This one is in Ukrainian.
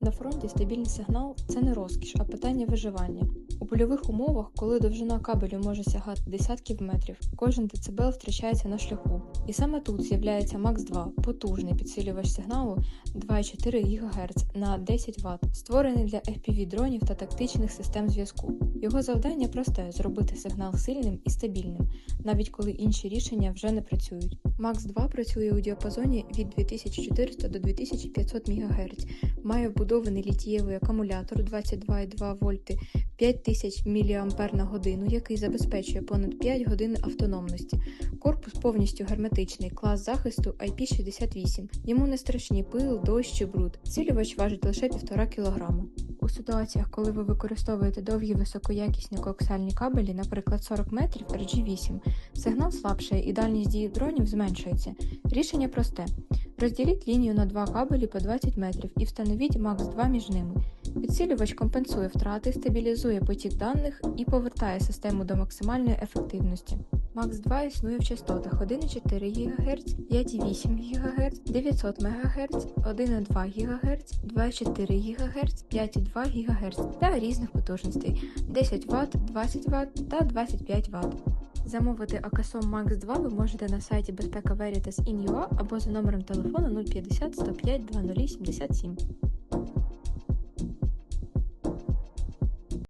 На фронті стабільний сигнал це не розкіш, а питання виживання. У польових умовах, коли довжина кабелю може сягати десятків метрів, кожен децибел втрачається на шляху. І саме тут з'являється макс 2 потужний підсилювач сигналу 2,4 ГГц на 10 Вт, створений для FPV-дронів та тактичних систем зв'язку. Його завдання просте зробити сигнал сильним і стабільним, навіть коли інші рішення вже не працюють. Max 2 працює у діапазоні від 2400 до 2500 МГц, має вбудований літієвий акумулятор 22,2 вольти 5000 мАч на годину, який забезпечує понад 5 годин автономності. Корпус повністю герметичний, клас захисту IP68. Йому не страшні пил, дощ чи бруд. Цілювач важить лише 1,5 кг. У ситуаціях, коли ви використовуєте довгі високоякісні коаксіальні кабелі, наприклад 40 метрів RG8, сигнал слабшає і дальність дії дронів зменшується. Рішення просте: розділіть лінію на два кабелі по 20 метрів і встановіть max 2 між ними. Підсилювач компенсує втрати, стабілізує потік даних і повертає систему до максимальної ефективності. Max 2 існує в частотах 1,4 ГГц, 5,8 ГГц, 900 МГц, 1,2 ГГц, 2,4 ГГц, 5,2 ГГц та різних потужностей 10 Вт, 20 Вт та 25 Вт. Замовити Акасом Max 2 ви можете на сайті безпека Veritas in.ua або за номером телефону 050 105 0077.